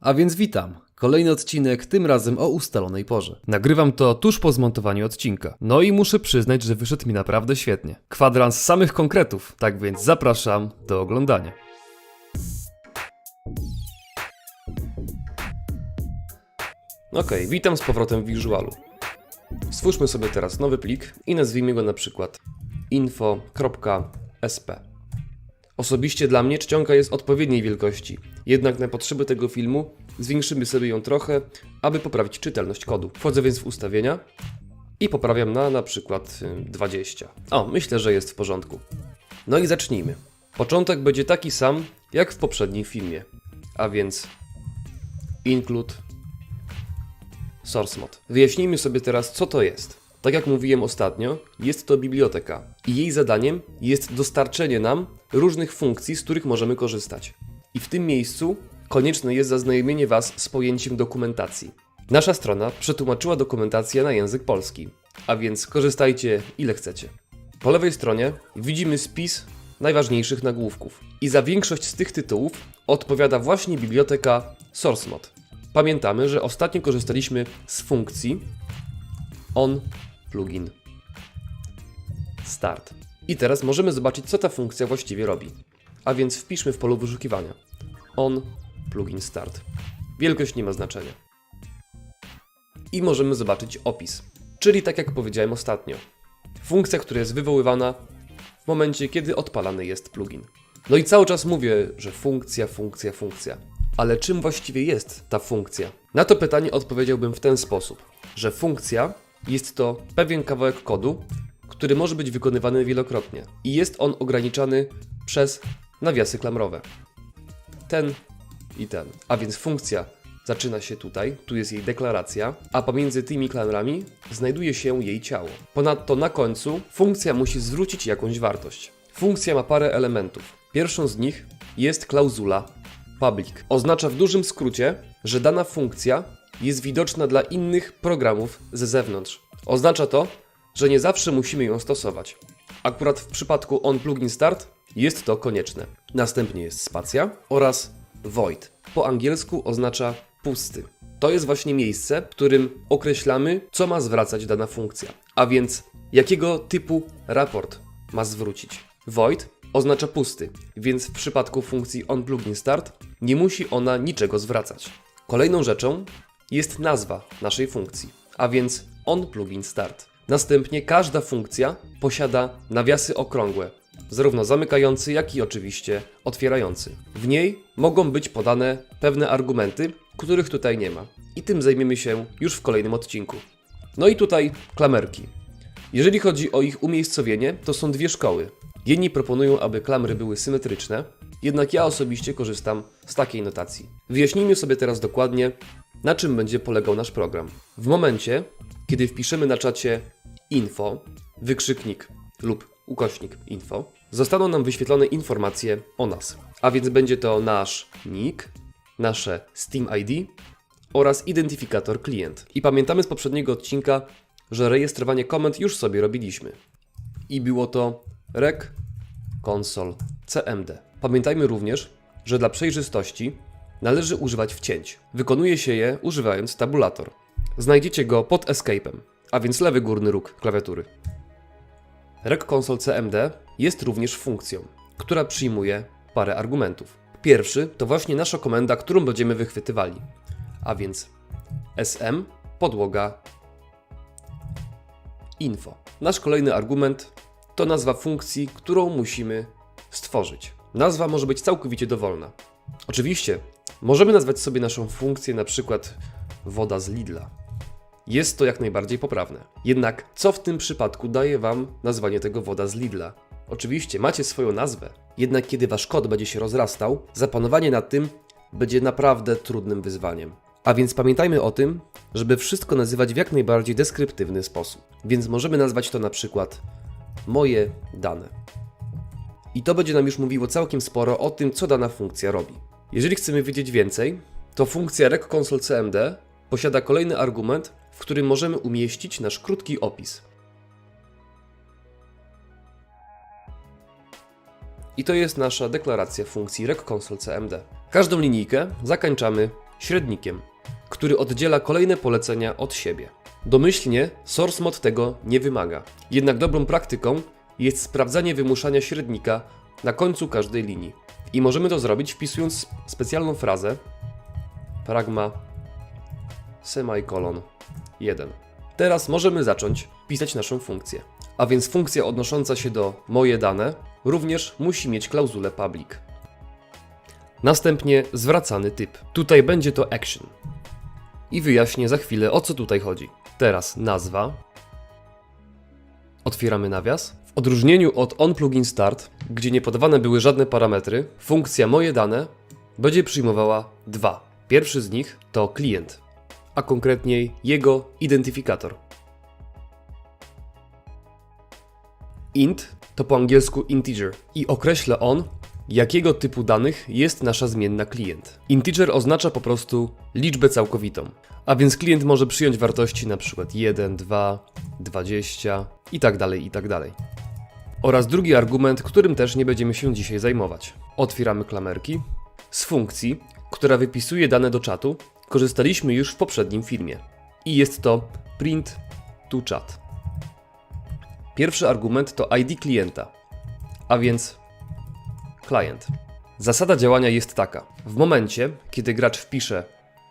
A więc witam. Kolejny odcinek, tym razem o ustalonej porze. Nagrywam to tuż po zmontowaniu odcinka. No i muszę przyznać, że wyszedł mi naprawdę świetnie. Kwadrans samych konkretów, tak więc zapraszam do oglądania. Okej, witam z powrotem w Visualu. Stwórzmy sobie teraz nowy plik i nazwijmy go na przykład info.sp. Osobiście dla mnie czcionka jest odpowiedniej wielkości, jednak na potrzeby tego filmu zwiększymy sobie ją trochę, aby poprawić czytelność kodu. Wchodzę więc w ustawienia i poprawiam na na przykład y, 20. O, myślę, że jest w porządku. No i zacznijmy. Początek będzie taki sam jak w poprzednim filmie, a więc include source mod. Wyjaśnijmy sobie teraz, co to jest. Tak jak mówiłem ostatnio, jest to biblioteka i jej zadaniem jest dostarczenie nam różnych funkcji, z których możemy korzystać. I w tym miejscu konieczne jest zaznajomienie Was z pojęciem dokumentacji. Nasza strona przetłumaczyła dokumentację na język polski, a więc korzystajcie ile chcecie. Po lewej stronie widzimy spis najważniejszych nagłówków i za większość z tych tytułów odpowiada właśnie biblioteka SourceMod. Pamiętamy, że ostatnio korzystaliśmy z funkcji on plugin start. I teraz możemy zobaczyć, co ta funkcja właściwie robi. A więc wpiszmy w polu wyszukiwania on plugin start. Wielkość nie ma znaczenia. I możemy zobaczyć opis, czyli tak jak powiedziałem ostatnio. Funkcja, która jest wywoływana w momencie, kiedy odpalany jest plugin. No i cały czas mówię, że funkcja, funkcja, funkcja. Ale czym właściwie jest ta funkcja? Na to pytanie odpowiedziałbym w ten sposób, że funkcja jest to pewien kawałek kodu, który może być wykonywany wielokrotnie i jest on ograniczany przez nawiasy klamrowe. Ten i ten. A więc funkcja zaczyna się tutaj, tu jest jej deklaracja, a pomiędzy tymi klamrami znajduje się jej ciało. Ponadto na końcu funkcja musi zwrócić jakąś wartość. Funkcja ma parę elementów. Pierwszą z nich jest klauzula public. Oznacza w dużym skrócie, że dana funkcja jest widoczna dla innych programów ze zewnątrz. Oznacza to, że nie zawsze musimy ją stosować. Akurat w przypadku onPlugin Start jest to konieczne. Następnie jest spacja oraz void. Po angielsku oznacza pusty. To jest właśnie miejsce, w którym określamy, co ma zwracać dana funkcja. A więc jakiego typu raport ma zwrócić. Void oznacza pusty, więc w przypadku funkcji onPlugin Start nie musi ona niczego zwracać. Kolejną rzeczą jest nazwa naszej funkcji, a więc onPlugin Start. Następnie każda funkcja posiada nawiasy okrągłe, zarówno zamykający, jak i oczywiście otwierający. W niej mogą być podane pewne argumenty, których tutaj nie ma. I tym zajmiemy się już w kolejnym odcinku. No i tutaj klamerki. Jeżeli chodzi o ich umiejscowienie, to są dwie szkoły. Jedni proponują, aby klamry były symetryczne, jednak ja osobiście korzystam z takiej notacji. Wyjaśnijmy sobie teraz dokładnie, na czym będzie polegał nasz program. W momencie, kiedy wpiszemy na czacie info, wykrzyknik lub ukośnik info, zostaną nam wyświetlone informacje o nas. A więc będzie to nasz nick, nasze Steam ID oraz identyfikator klient. I pamiętamy z poprzedniego odcinka, że rejestrowanie komend już sobie robiliśmy. I było to rec console cmd. Pamiętajmy również, że dla przejrzystości należy używać wcięć. Wykonuje się je używając tabulator. Znajdziecie go pod escape'em, a więc lewy górny róg klawiatury. Rec console cmd jest również funkcją, która przyjmuje parę argumentów. Pierwszy to właśnie nasza komenda, którą będziemy wychwytywali, a więc sm podłoga info. Nasz kolejny argument to nazwa funkcji, którą musimy stworzyć. Nazwa może być całkowicie dowolna. Oczywiście, możemy nazwać sobie naszą funkcję na przykład woda z Lidla. Jest to jak najbardziej poprawne. Jednak co w tym przypadku daje Wam nazwanie tego woda z Lidla? Oczywiście macie swoją nazwę, jednak kiedy Wasz kod będzie się rozrastał, zapanowanie nad tym będzie naprawdę trudnym wyzwaniem. A więc pamiętajmy o tym, żeby wszystko nazywać w jak najbardziej deskryptywny sposób. Więc możemy nazwać to na przykład moje dane. I to będzie nam już mówiło całkiem sporo o tym, co dana funkcja robi. Jeżeli chcemy wiedzieć więcej, to funkcja recConsole.cmd posiada kolejny argument, w którym możemy umieścić nasz krótki opis. I to jest nasza deklaracja funkcji recConsole.cmd. Każdą linijkę zakończamy średnikiem, który oddziela kolejne polecenia od siebie. Domyślnie source mod tego nie wymaga. Jednak dobrą praktyką jest sprawdzanie wymuszania średnika na końcu każdej linii. I możemy to zrobić wpisując specjalną frazę pragma semikolon 1. Teraz możemy zacząć pisać naszą funkcję. A więc funkcja odnosząca się do moje dane również musi mieć klauzulę public. Następnie zwracany typ. Tutaj będzie to action. I wyjaśnię za chwilę o co tutaj chodzi. Teraz nazwa. Otwieramy nawias. W odróżnieniu od onPluginStart, gdzie nie podawane były żadne parametry, funkcja moje dane będzie przyjmowała dwa. Pierwszy z nich to klient, a konkretniej jego identyfikator. int to po angielsku integer i określa on, jakiego typu danych jest nasza zmienna klient. Integer oznacza po prostu liczbę całkowitą, a więc klient może przyjąć wartości np. 1, 2, 20 itd. itd. Oraz drugi argument, którym też nie będziemy się dzisiaj zajmować. Otwieramy klamerki. Z funkcji, która wypisuje dane do czatu, korzystaliśmy już w poprzednim filmie. I jest to print to chat. Pierwszy argument to ID klienta, a więc klient. Zasada działania jest taka. W momencie, kiedy gracz wpisze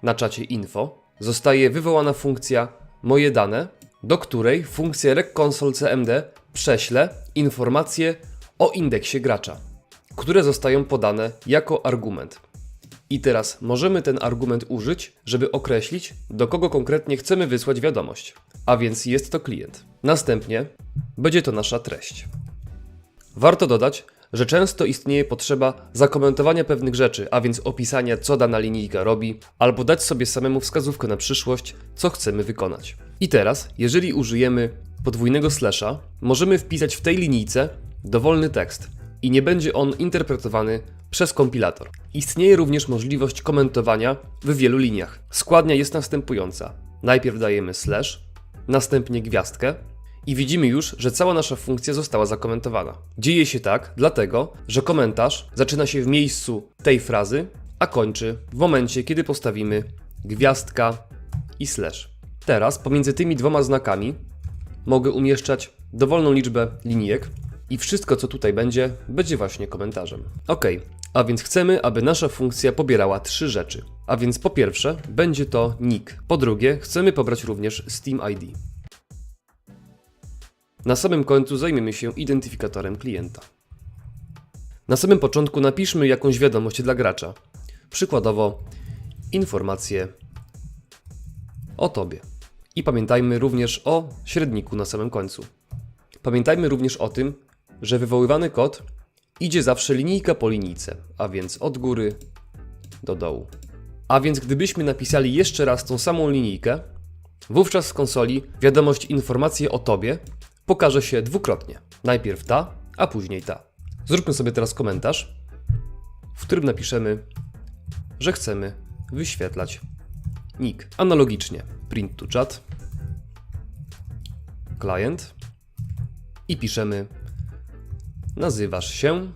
na czacie info, zostaje wywołana funkcja moje dane, do której funkcja recconsole.cmd prześle informacje o indeksie gracza, które zostają podane jako argument. I teraz możemy ten argument użyć, żeby określić, do kogo konkretnie chcemy wysłać wiadomość. A więc jest to klient. Następnie będzie to nasza treść. Warto dodać, że często istnieje potrzeba zakomentowania pewnych rzeczy, a więc opisania, co dana linijka robi, albo dać sobie samemu wskazówkę na przyszłość, co chcemy wykonać. I teraz, jeżeli użyjemy podwójnego slasha, możemy wpisać w tej linijce dowolny tekst i nie będzie on interpretowany przez kompilator. Istnieje również możliwość komentowania w wielu liniach. Składnia jest następująca. Najpierw dajemy slash, następnie gwiazdkę, i widzimy już, że cała nasza funkcja została zakomentowana. Dzieje się tak, dlatego, że komentarz zaczyna się w miejscu tej frazy, a kończy w momencie, kiedy postawimy gwiazdka i slash. Teraz pomiędzy tymi dwoma znakami mogę umieszczać dowolną liczbę linijek i wszystko, co tutaj będzie, będzie właśnie komentarzem. Ok, a więc chcemy, aby nasza funkcja pobierała trzy rzeczy. A więc po pierwsze, będzie to nick. Po drugie, chcemy pobrać również Steam ID. Na samym końcu zajmiemy się identyfikatorem klienta. Na samym początku napiszmy jakąś wiadomość dla gracza. Przykładowo informację o tobie. I pamiętajmy również o średniku na samym końcu. Pamiętajmy również o tym, że wywoływany kod idzie zawsze linijka po linijce, a więc od góry do dołu. A więc gdybyśmy napisali jeszcze raz tą samą linijkę, wówczas w konsoli wiadomość informacje o tobie pokaże się dwukrotnie. Najpierw ta, a później ta. Zróbmy sobie teraz komentarz, w którym napiszemy, że chcemy wyświetlać nick. Analogicznie print to chat, client i piszemy nazywasz się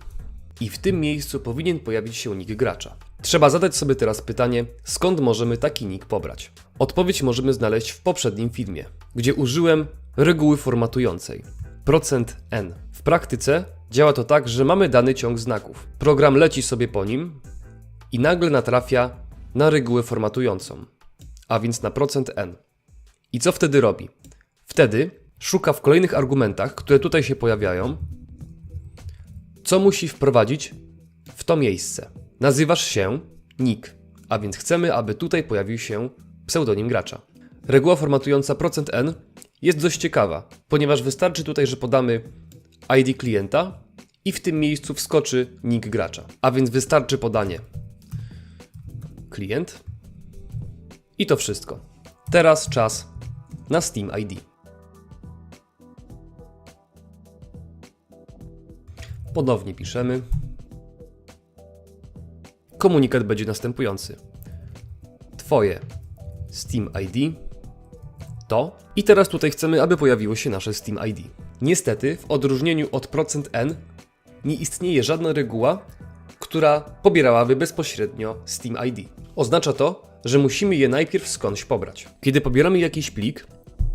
i w tym miejscu powinien pojawić się nick gracza. Trzeba zadać sobie teraz pytanie, skąd możemy taki nick pobrać. Odpowiedź możemy znaleźć w poprzednim filmie, gdzie użyłem reguły formatującej. Procent %n. W praktyce działa to tak, że mamy dany ciąg znaków. Program leci sobie po nim i nagle natrafia na regułę formatującą, a więc na procent %n. I co wtedy robi? Wtedy szuka w kolejnych argumentach, które tutaj się pojawiają, co musi wprowadzić w to miejsce. Nazywasz się nick, a więc chcemy, aby tutaj pojawił się pseudonim gracza. Reguła formatująca procent %n jest dość ciekawa, ponieważ wystarczy tutaj, że podamy ID klienta i w tym miejscu wskoczy nick gracza. A więc wystarczy podanie klient i to wszystko. Teraz czas na Steam ID. Ponownie piszemy. Komunikat będzie następujący. Twoje Steam ID to i teraz tutaj chcemy, aby pojawiło się nasze Steam ID. Niestety, w odróżnieniu od procent %n nie istnieje żadna reguła, która pobierałaby bezpośrednio Steam ID. Oznacza to, że musimy je najpierw skądś pobrać. Kiedy pobieramy jakiś plik,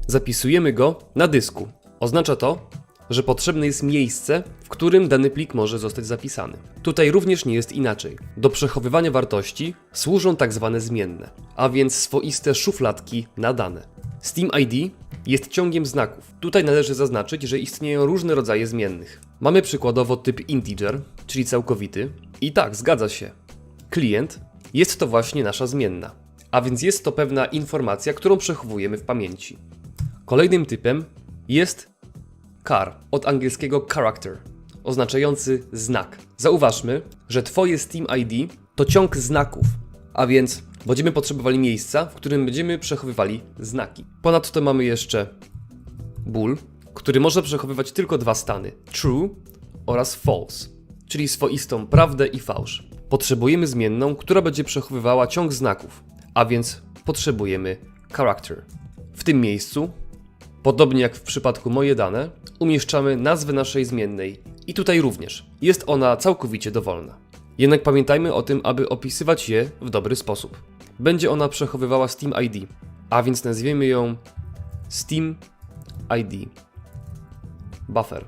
zapisujemy go na dysku. Oznacza to, że potrzebne jest miejsce, w którym dany plik może zostać zapisany. Tutaj również nie jest inaczej. Do przechowywania wartości służą tak zwane zmienne, a więc swoiste szufladki na dane. Steam ID jest ciągiem znaków. Tutaj należy zaznaczyć, że istnieją różne rodzaje zmiennych. Mamy przykładowo typ integer, czyli całkowity. I tak, zgadza się. Klient jest to właśnie nasza zmienna, a więc jest to pewna informacja, którą przechowujemy w pamięci. Kolejnym typem jest char, od angielskiego character, oznaczający znak. Zauważmy, że Twoje Steam ID to ciąg znaków, a więc będziemy potrzebowali miejsca, w którym będziemy przechowywali znaki. Ponadto mamy jeszcze bool, który może przechowywać tylko dwa stany: true oraz false, czyli swoistą prawdę i fałsz. Potrzebujemy zmienną, która będzie przechowywała ciąg znaków, a więc potrzebujemy character. W tym miejscu, podobnie jak w przypadku moje dane, umieszczamy nazwę naszej zmiennej i tutaj również jest ona całkowicie dowolna. Jednak pamiętajmy o tym, aby opisywać je w dobry sposób. Będzie ona przechowywała Steam ID, a więc nazwiemy ją Steam ID buffer.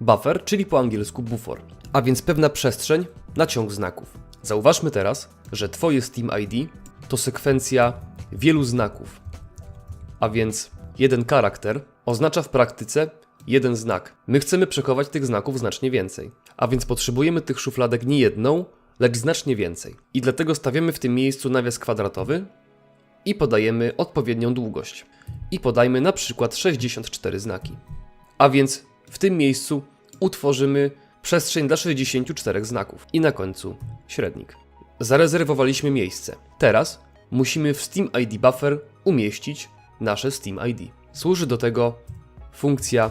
Buffer, czyli po angielsku bufor, a więc pewna przestrzeń na ciąg znaków. Zauważmy teraz, że Twoje Steam ID to sekwencja wielu znaków, a więc jeden charakter oznacza w praktyce jeden znak. My chcemy przechować tych znaków znacznie więcej, a więc potrzebujemy tych szufladek nie jedną, lecz znacznie więcej. I dlatego stawiamy w tym miejscu nawias kwadratowy i podajemy odpowiednią długość. I podajmy na przykład 64 znaki. A więc w tym miejscu utworzymy przestrzeń dla 64 znaków i na końcu średnik. Zarezerwowaliśmy miejsce. Teraz musimy w Steam ID Buffer umieścić nasze Steam ID. Służy do tego funkcja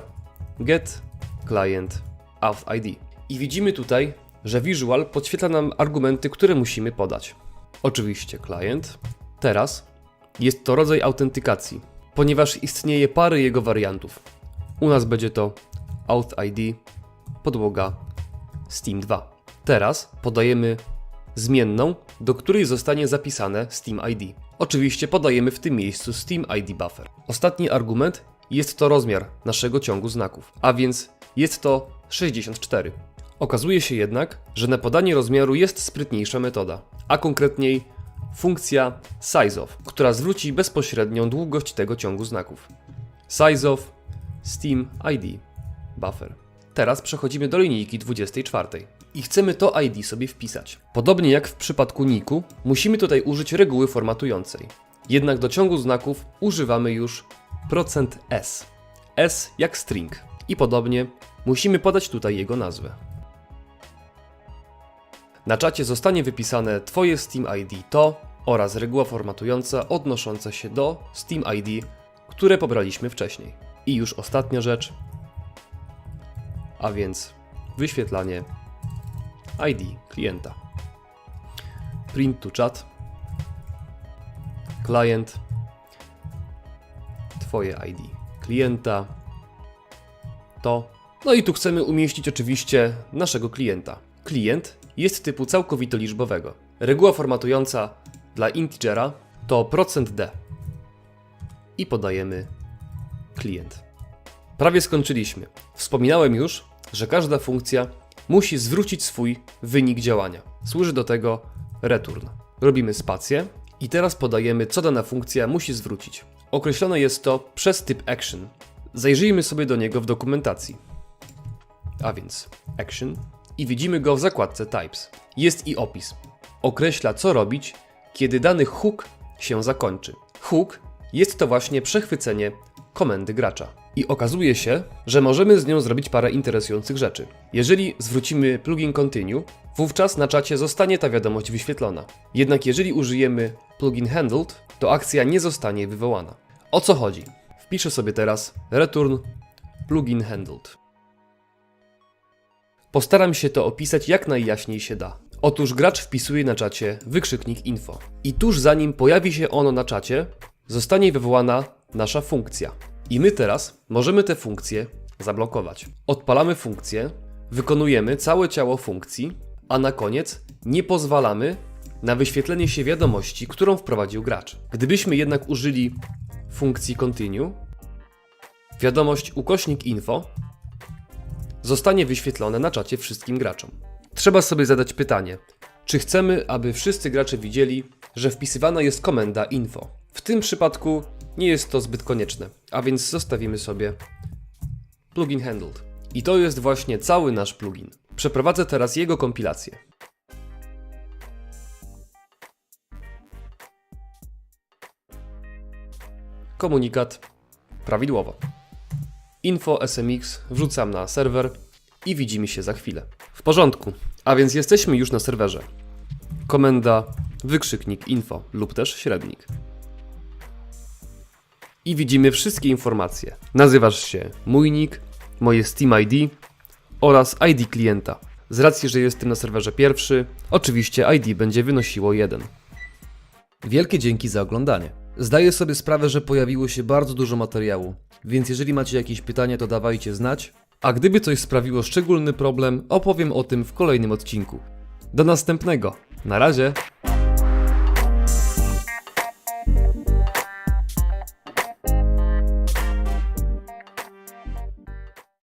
get client auth ID. I widzimy tutaj, że Visual podświetla nam argumenty, które musimy podać. Oczywiście client. Teraz jest to rodzaj autentykacji, ponieważ istnieje parę jego wariantów. U nas będzie to auth ID, podłoga Steam 2. Teraz podajemy zmienną, do której zostanie zapisane Steam ID. Oczywiście podajemy w tym miejscu Steam ID Buffer. Ostatni argument jest to rozmiar naszego ciągu znaków, a więc jest to 64. Okazuje się jednak, że na podanie rozmiaru jest sprytniejsza metoda, a konkretniej funkcja sizeof, która zwróci bezpośrednią długość tego ciągu znaków. Sizeof Steam ID Buffer. Teraz przechodzimy do linijki 24 i chcemy to ID sobie wpisać. Podobnie jak w przypadku niku, musimy tutaj użyć reguły formatującej. Jednak do ciągu znaków używamy już %s. s jak string. I podobnie musimy podać tutaj jego nazwę. Na czacie zostanie wypisane Twoje Steam ID to oraz reguła formatująca odnosząca się do Steam ID, które pobraliśmy wcześniej. I już ostatnia rzecz, a więc wyświetlanie ID klienta. Print to chat, client, Twoje ID klienta, to. No i tu chcemy umieścić oczywiście naszego klienta. Klient jest typu całkowito liczbowego. Reguła formatująca dla integera to %d. I podajemy klient. Prawie skończyliśmy. Wspominałem już, że każda funkcja musi zwrócić swój wynik działania. Służy do tego return. Robimy spację i teraz podajemy, co dana funkcja musi zwrócić. Określone jest to przez typ action. Zajrzyjmy sobie do niego w dokumentacji. A więc action i widzimy go w zakładce types. Jest i opis. Określa, co robić, kiedy dany hook się zakończy. Hook jest to właśnie przechwycenie komendy gracza. I okazuje się, że możemy z nią zrobić parę interesujących rzeczy. Jeżeli zwrócimy plugin continue, wówczas na czacie zostanie ta wiadomość wyświetlona. Jednak jeżeli użyjemy plugin handled, to akcja nie zostanie wywołana. O co chodzi? Wpiszę sobie teraz return plugin handled. Postaram się to opisać jak najjaśniej się da. Otóż gracz wpisuje na czacie wykrzyknik info i tuż zanim pojawi się ono na czacie, zostanie wywołana nasza funkcja. I my teraz możemy tę funkcję zablokować. Odpalamy funkcję, wykonujemy całe ciało funkcji, a na koniec nie pozwalamy, na wyświetlenie się wiadomości, którą wprowadził gracz. Gdybyśmy jednak użyli funkcji continue, wiadomość ukośnik info zostanie wyświetlone na czacie wszystkim graczom. Trzeba sobie zadać pytanie, czy chcemy, aby wszyscy gracze widzieli, że wpisywana jest komenda info. W tym przypadku nie jest to zbyt konieczne, a więc zostawimy sobie plugin handled. I to jest właśnie cały nasz plugin. Przeprowadzę teraz jego kompilację. Komunikat prawidłowo. Info SMX wrzucam na serwer i widzimy się za chwilę. W porządku, a więc jesteśmy już na serwerze. Komenda wykrzyknik info lub też średnik. I widzimy wszystkie informacje. Nazywasz się mój nick, moje Steam ID oraz ID klienta. Z racji, że jestem na serwerze pierwszy, oczywiście ID będzie wynosiło 1. Wielkie dzięki za oglądanie. Zdaję sobie sprawę, że pojawiło się bardzo dużo materiału, więc jeżeli macie jakieś pytania, to dawajcie znać. A gdyby coś sprawiło szczególny problem, opowiem o tym w kolejnym odcinku. Do następnego. Na razie.